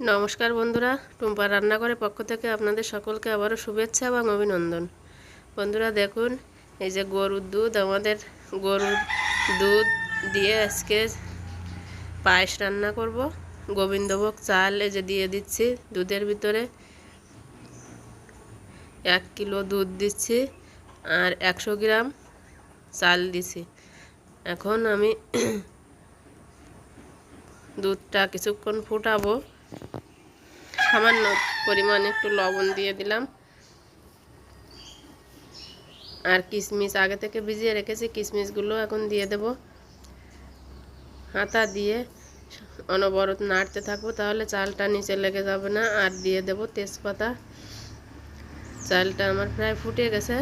নমস্কার বন্ধুরা, টুম্পা রান্নাঘরের পক্ষ থেকে আপনাদের সকলকে আবারও শুভেচ্ছা এবং অভিনন্দন। বন্ধুরা দেখুন, এই যে গরুর দুধ, আমাদের গরুর দুধ দিয়ে আজকে পায়েস রান্না করব। গোবিন্দভোগ চাল এই যে দিয়ে দিচ্ছি দুধের ভিতরে। এক কিলো দুধ দিচ্ছি আর একশো গ্রাম চাল দিছি এখন আমি দুধটা কিছুক্ষণ ফুটাবো। সামান্য পরিমাণ একটু লবণ দিয়ে দিলাম। আর কিশমিশ আগে থেকে ভিজিয়ে রেখেছি কিশমিশগুলো এখন দিয়ে দেব। হাতা দিয়ে অনবরত নাড়তে থাকব, তাহলে চালটা নিচে লেগে যাবে না। আর দিয়ে দেব তেজপাতা। চালটা আমার প্রায় ফুটে গেছে।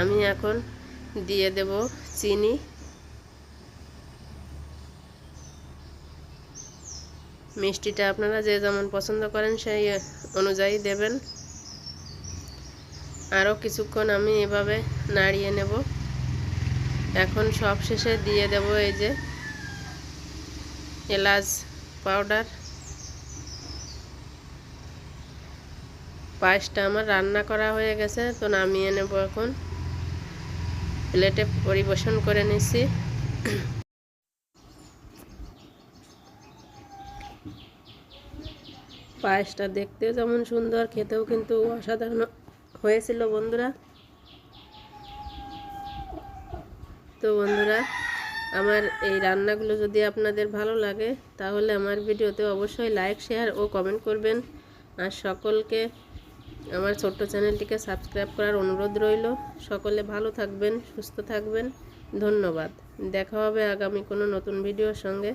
আমি এখন দিয়ে দেব চিনি। মিষ্টিটা আপনারা যে যেমন পছন্দ করেন সেই অনুযায়ী দেবেন। আরও কিছুক্ষণ আমি এভাবে নাড়িয়ে নেব। এখন সব শেষে দিয়ে দেব এই যে এলাচ পাউডার। পায়েসটা আমার রান্না করা হয়ে গেছে, তো নামিয়ে নেব এখন। প্লেটে পরিবেশন করে নিচ্ছি পায়েসটা দেখতেও যেমন সুন্দর, খেতেও কিন্তু অসাধারণ হয়েছিল বন্ধুরা। তো বন্ধুরা, আমার এই রান্নাগুলো যদি আপনাদের ভালো লাগে, তাহলে আমার ভিডিওতে অবশ্যই লাইক শেয়ার ও কমেন্ট করবেন। আর সকলকে, আমার ছোট্ট চ্যানেলটিকে সাবস্ক্রাইব করার অনুরোধ রইল। সকলে ভালো থাকবেন, সুস্থ থাকবেন। ধন্যবাদ। দেখা হবে আগামী কোনো নতুন ভিডিওর সঙ্গে।